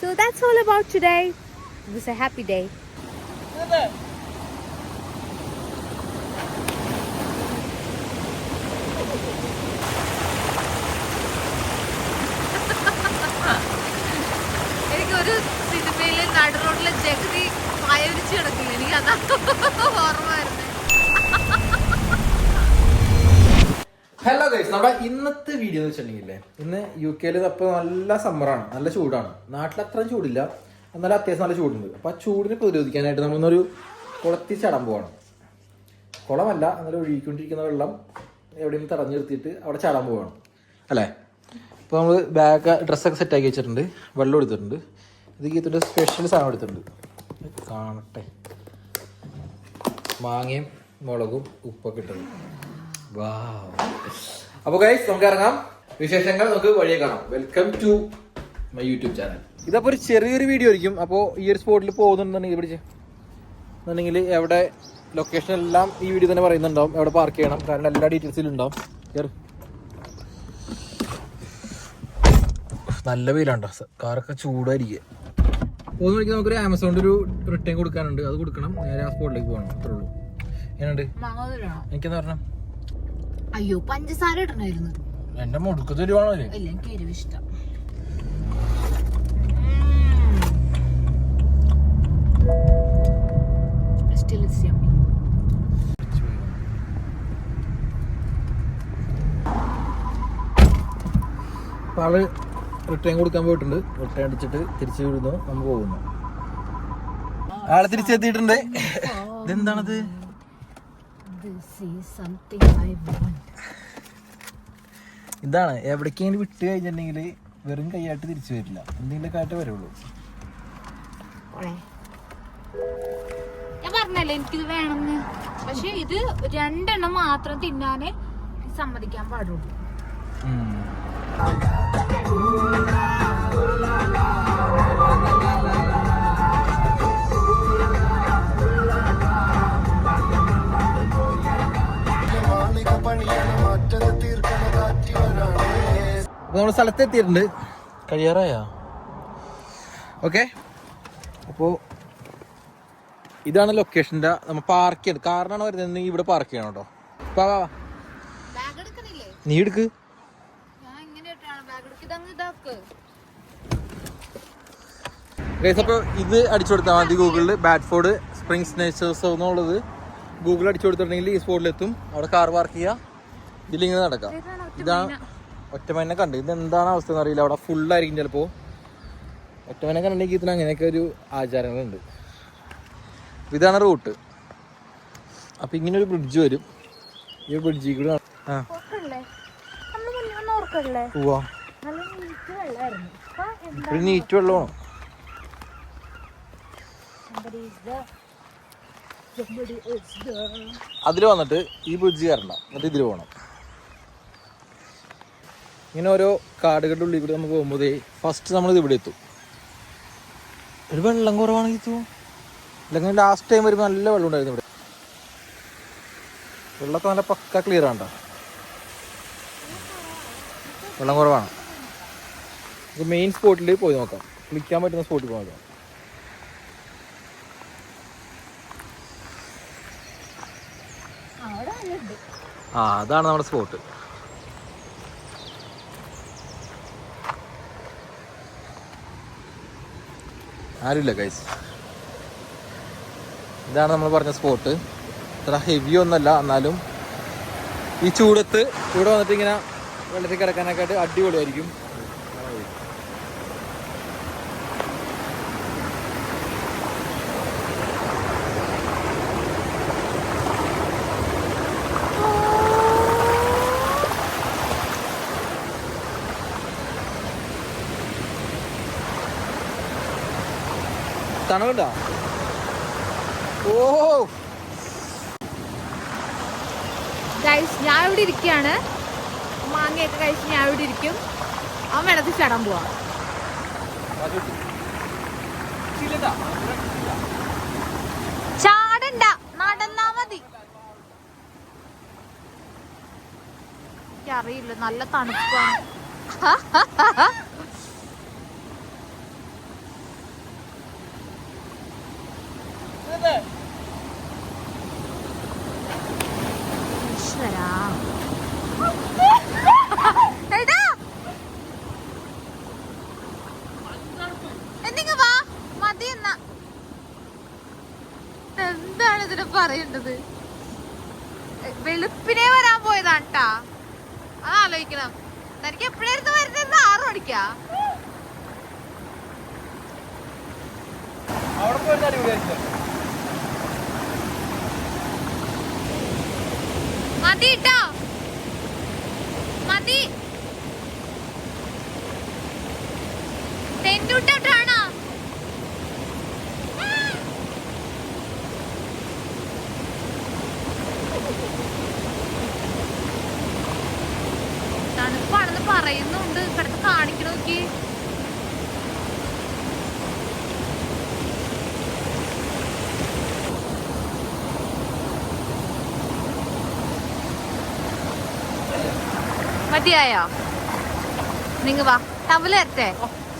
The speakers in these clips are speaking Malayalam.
So that's all about today. It was a happy day. എനിക്കൊരു സിനിമയിലെ നട റോഡിലെ ജഗതി വയലിച്ച് കിടക്കില്ല എനിക്ക് നമ്മുടെ ഇന്നത്തെ വീഡിയോ എന്ന് വെച്ചിട്ടുണ്ടെങ്കിലേ ഇന്ന് യു കെയിൽ അപ്പോൾ നല്ല സമ്മറാണ് നല്ല ചൂടാണ്. നാട്ടിൽ അത്രയും ചൂടില്ല എന്നാലും അത്യാവശ്യം നല്ല ചൂടുണ്ട്. അപ്പോൾ ആ ചൂടിനെ പ്രതിരോധിക്കാനായിട്ട് നമ്മളിന്നൊരു കുളത്തിൽ ചടാൻ പോവാണ്. കുളമല്ല എന്നാലും ഒഴുകിക്കൊണ്ടിരിക്കുന്ന വെള്ളം എവിടെയും തടഞ്ഞു നിർത്തിയിട്ട് അവിടെ ചാടാൻ പോവാണ്. അല്ലേ? അപ്പോൾ നമ്മൾ ബാഗ് ഡ്രസ്സൊക്കെ സെറ്റാക്കി വെച്ചിട്ടുണ്ട് വെള്ളം എടുത്തിട്ടുണ്ട്. ഇത് ഗീത്തിന്റെ സ്പെഷ്യൽ സാധനം എടുത്തിട്ടുണ്ട്. കാണട്ടെ. മാങ്ങയും മുളകും ഉപ്പൊക്കെ ഇട്ടത്. വാ അപ്പൊ ഗൈസ് നമുക്ക് ഇറങ്ങാം വിശേഷങ്ങൾ നമുക്ക് വഴിയെ കാണാം. Welcome to my YouTube channel ഇതപ്പോ ഒരു ചെറിയൊരു വീഡിയോ ആയിരിക്കും. അപ്പോൾ ഈ ഒരു സ്പോട്ടിൽ പോകുന്നുണ്ടെന്നുണ്ടെങ്കിൽ പിടിച്ച്. എന്നുണ്ടെങ്കിൽ എവിടെ ലൊക്കേഷൻ എല്ലാം ഈ വീഡിയോ തന്നെ പറയുന്നുണ്ടാവും. എവിടെ പാർക്ക് ചെയ്യണം. കാരണം എല്ലാ ഡീറ്റെയിൽസിലും ഉണ്ടാവും. നല്ല നല്ല ഡ്രസ് കാറൊക്കെ ചൂടായിരിക്കുക പോകുന്ന വഴിക്ക് നമുക്കൊരു ആമസോണിന്റെ ഒരു റിട്ടേൺ കൊടുക്കാനുണ്ട്. അത് കൊടുക്കണം. നേരെ ആ സ്പോട്ടിലേക്ക് പോകണം. അത്രേ ഉള്ളൂ. എങ്ങനെയുണ്ട്? എനിക്കെന്താ പറഞ്ഞ? അയ്യോ പഞ്ചസാര ഇടണായിരുന്നു. എന്റെ മുടുക്ക് തരുവാണോ ഇല്ല എനിക്ക് എരിവ് ഇഷ്ടം. ആൾ റിട്ടേൺ കൊടുക്കാൻ പോയിട്ടുണ്ട്. റിട്ടേൺ അടിച്ചിട്ട് തിരിച്ചു വിടുന്നു നമ്മൾ പോകുന്നു. ആൾ തിരിച്ചെത്തിയിട്ടുണ്ട്. ഇതെന്താണത്? ഇതാണ്. എവിടേക്കെങ്കിലും വിട്ട് കഴിഞ്ഞിട്ടുണ്ടെങ്കിൽ വെറും കൈയായിട്ട് തിരിച്ചു വരില്ല. എന്തെങ്കിലും കാറ്റ് വരുള്ളൂ. ഞാൻ പറഞ്ഞല്ലേ എനിക്കിത് വേണമെന്ന്. പക്ഷെ ഇത് രണ്ടെണ്ണം മാത്രം തിന്നാനേ സമ്മതിക്കാൻ പാടുള്ളൂ. ഉം. സ്ഥലത്ത് നമ്മൾ സ്ഥലത്തെത്തിയിട്ടുണ്ട്. കഴിയാറായാ? ഓക്കെ അപ്പോൾ ഇതാണ് ലൊക്കേഷന്റെ നമ്മൾ പാർക്ക് ചെയ്യണം കാറിനാണ് വരുന്നത് നീ ഇവിടെ പാർക്ക് ചെയ്യണം കേട്ടോ. വാ വാ വാ. ബാഗ് എടുക്കണില്ലേ? നീ എടുക്ക്. ഞാൻ ഇങ്ങനെ ഇട്ടാണ് ബാഗ് എടുക്കുക ഇതങ്ങ് ഇതാക്ക്. ഗൈസ് അപ്പോൾ ഇത് അടിച്ചു കൊടുത്താൽ മതി ഗൂഗിളിൽ ബാറ്റ്ഫോർഡ് സ്പ്രിങ്സ് നേച്ചേഴ്സ് എന്നുള്ളത്. ഗൂഗിൾ അടിച്ചു കൊടുത്തിട്ടുണ്ടെങ്കിൽ ഈ സ്പോട്ടിലെത്തും അവിടെ കാർ പാർക്ക് ചെയ്യുക ഇതിലിങ്ങനെ നടക്കാം. ഇതാണ് ഒറ്റമനെ കണ്ട്. ഇത് എന്താണ് അവസ്ഥ എന്ന് അറിയില്ല. അവിടെ ഫുള്ളായിരിക്കും ചിലപ്പോൾ ഒറ്റമനെ കണ്ടെങ്കിൽ ഇതിന് അങ്ങനെയൊക്കെ ഒരു ആചാരങ്ങളുണ്ട്. ഇതാണ് റൂട്ട് അപ്പം ഇങ്ങനെ ഒരു ബ്രിഡ്ജ് വരും. ഈ ബ്രിഡ്ജിൽ കൂടെ ആ. പോവാ നീറ്റ് വെള്ളമാണ്? അതിൽ വന്നിട്ട് ഈ ബ്രിഡ്ജ് കയറണ്ട. എന്നിട്ട് ഇതിൽ പോകണം ഇങ്ങനെ ഓരോ കാടുകളുടെ ഉള്ളിൽ കൂടി നമ്മൾ പോകുമ്പോൾ ഫസ്റ്റ് നമ്മൾ ഇവിടെ എത്തും. ഒരു വെള്ളം കുറവാണെങ്കിൽ അല്ലെങ്കിൽ ലാസ്റ്റ് ടൈം വരുമ്പോൾ നല്ല വെള്ളം ഉണ്ടായിരുന്നു ഇവിടെ. വെള്ളമൊക്കെ നല്ല പക്ക ക്ലിയർ ആണ്ട വെള്ളം കുറവാണ്. നമുക്ക് മെയിൻ സ്പോട്ടിൽ പോയി നോക്കാം. കുളിക്കാൻ പറ്റുന്ന സ്പോട്ടിൽ നോക്കാം അവിടെ ആളുണ്ട് ആ അതാണ് നമ്മുടെ സ്പോട്ട്. ആരുമില്ല ഗൈസ് ഇതാണ് നമ്മൾ പറഞ്ഞ സ്പോട്ട്. ഇത്ര ഹെവി ഒന്നല്ല എന്നാലും ഈ ചൂടത്ത് ഇവിടെ വന്നിട്ട് ഇങ്ങനെ വെള്ളത്തിൽ കിടക്കാനൊക്കെ ആയിട്ട് അടിപൊളിയായിരിക്കും. തണുണ്ടാ ഓ ഞാൻ ഇവിടെ ഇരിക്കുകയാണ് മാങ്ങയൊക്കെ കഴിച്ച് ഞാൻ ഇവിടെ ഇരിക്കും. അവൻ വെള്ളത്തിൽ ചടാൻ പോവാ. ചാടണ്ട. നടന്നാ മതി. എനിക്കറിയില്ല നല്ല തണുപ്പാണ് ഈശ്വരാ. എടാ. എന്നിങ്ങ് വാ മതി എന്നാ എന്താണ് ഇതിന് പറയേണ്ടത്? വെളുപ്പിനെ വരാൻ പോയതാണ് അത് ആലോചിക്കണം. തനിക്ക് എപ്പോഴായിരുന്നു വരുന്നത് ആറ് മണിക്കാ. അവിടെ പോയിരുന്ന മതി മതി. തെന്റുട്ടാണോ തണുപ്പാണെന്ന് പറയുന്നുണ്ട് കിടന്ന് കാണിക്കണ നോക്കി മതിയായോ? നിങ്ങ വാ ടവൽ തരട്ടെ.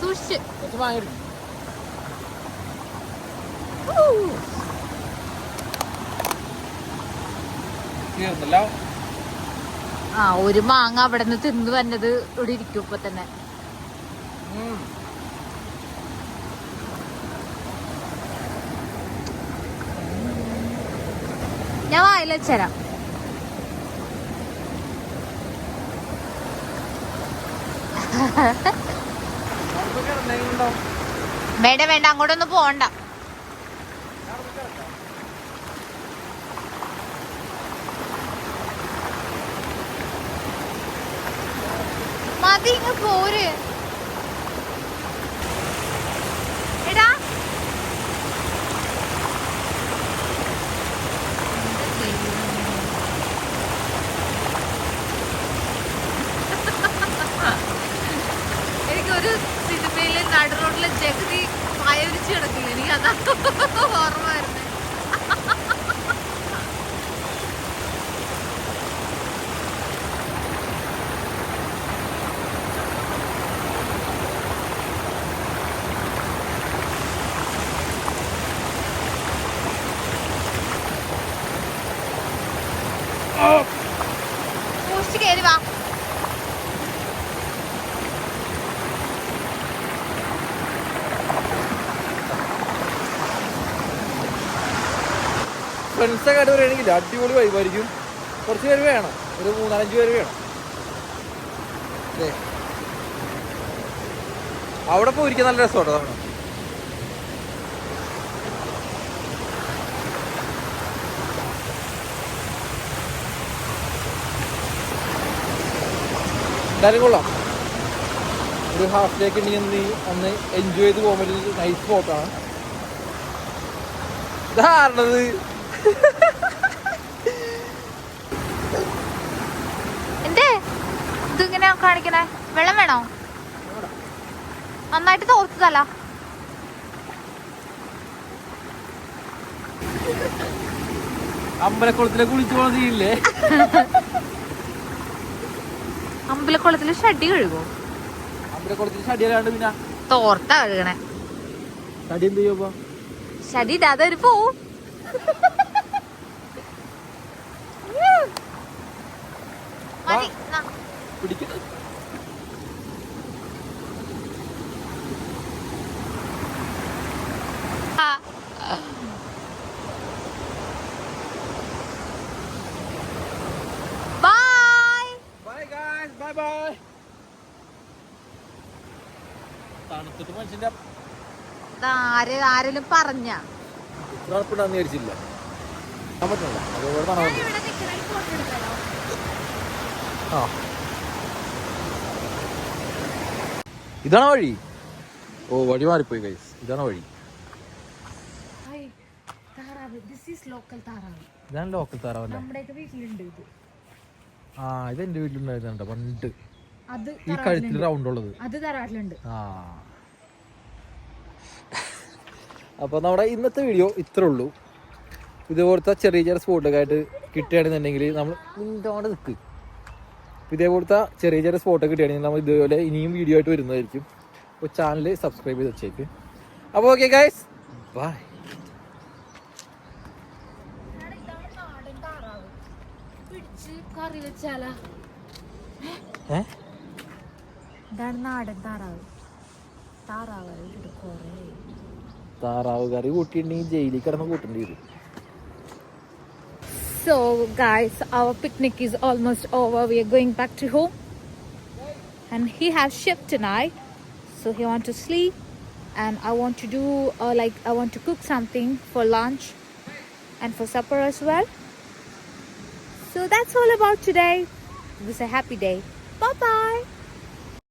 സൂക്ഷിച്ച്. ആ ഒരു മാങ്ങ അവിടെ നിന്ന് തിന്നു വന്നത് ഇവിടെ ഇരിക്കും ഇപ്പൊ തന്നെ. ഞാൻ വായിൽ വേണ്ട വേണ്ട അങ്ങോട്ടൊന്നും പോണ്ട മതി ഇങ്ങ് പോര് എടാ എനിക്കൊരു സിനിമയിലെ നട റോഡിലെ ജഗതി പായരിച്ച് കിടക്കില്ല എനിക്ക് അതാ ഓർമ്മ വരുന്നത് സൂക്ഷിച്ച് കയറി വാ ഫ്രണ്ട്സൊക്കെ ആയിട്ട് വരികയാണെങ്കിൽ അടിപൊളി വൈബായിരിക്കും കുറച്ച് പേര് വേണം. ഒരു മൂന്നാലഞ്ച് പേര് വേണം. ദേ. അവിടെ പോയിരിക്കാൻ നല്ല രസമാണ് തവണ എന്തായാലും കൊള്ളാം. ഒരു ഹാഫ് ഡേക്ക് ഉണ്ടെങ്കിൽ നീ ഒന്ന് എൻജോയ് ചെയ്ത് പോകാൻ പറ്റിയ നൈസ് സ്പോട്ടാണ് ഇതാരണത് എന്തേ? ഇതിങ്ങനെ കാണിക്കണേ? വെള്ളം വേണോ? നന്നായിട്ട് തോർത്തതല്ല. അമ്പലക്കുളത്തിലെ കുളിച്ചു പോണ ചെയ്യില്ലേ അമ്പലക്കുളത്തിൽ ഷഡി കഴുകോ അമ്പലക്കുളത്തിൽ ഷടി അല്ലാണ്ട് പിന്നെ തോർത്ത കഴുകണേ. ഷടി എന്ത് ചെയ്യുമ്പോ ഷഡി ഇടാതെ ഒരു പോവും മതി നാ. പിടിക്കുന്നത് ആ. ബൈ ഗായ്സ് ബൈ ബൈ തണുത്തിട്ട് മനുഷ്യന്റെ ആര് ആരെങ്കിലും പറഞ്ഞ? ഉറപ്പുണ്ടാന്ന് വിചാരിച്ചില്ല. പറ്റില്ല അതുപോലെ ആ. ഇതാണോ വഴി. ഓ വഴി മാറിപ്പോയി ഗൈസ് ഇതാണോ വഴി. ഇതാണ് ലോക്കൽ താറാവല്ലേ ആ ഇത് എന്റെ വീട്ടിലുണ്ടായിരുന്നുണ്ട് പണ്ട്. ഈ കഴുത്തിൽ റൗണ്ട് ഉള്ളത്. ആ. അപ്പോൾ നമ്മുടെ ഇന്നത്തെ വീഡിയോ ഇത്രേ ഉള്ളൂ. ഇതുപോലത്തെ ചെറിയ ചെറിയ സ്പോട്ടൊക്കെ ആയിട്ട് കിട്ടുകയാണെന്നുണ്ടെങ്കിൽ നമ്മൾ മിണ്ടോണ്ട് നിൽക്ക്. ഇതേപോലത്തെ ചെറിയ ചെറിയ സ്പോട്ടൊക്കെ കിട്ടിയാണെങ്കിൽ നമ്മൾ ഇതുപോലെ ഇനിയും വീഡിയോ ആയിട്ട് വരുന്നതായിരിക്കും. അപ്പോൾ ചാനൽ സബ്സ്ക്രൈബ് ചെയ്ത് വെച്ചേക്ക്. അപ്പോൾ ഓക്കെ ഗൈസ് ബൈ കറി വെച്ചാലാ താറാവ്. കറി. കൂട്ടിയിട്ടുണ്ടെങ്കിൽ ജയിലിൽ കിടന്ന് കൂട്ടേണ്ടി വരും. So, guys, our picnic is almost over. We are going back to home. And he has shift tonight, so he want to sleep. And I want to do uh, like I want to cook something for lunch and for supper as well. So that's all about today. It was a happy day. Bye bye.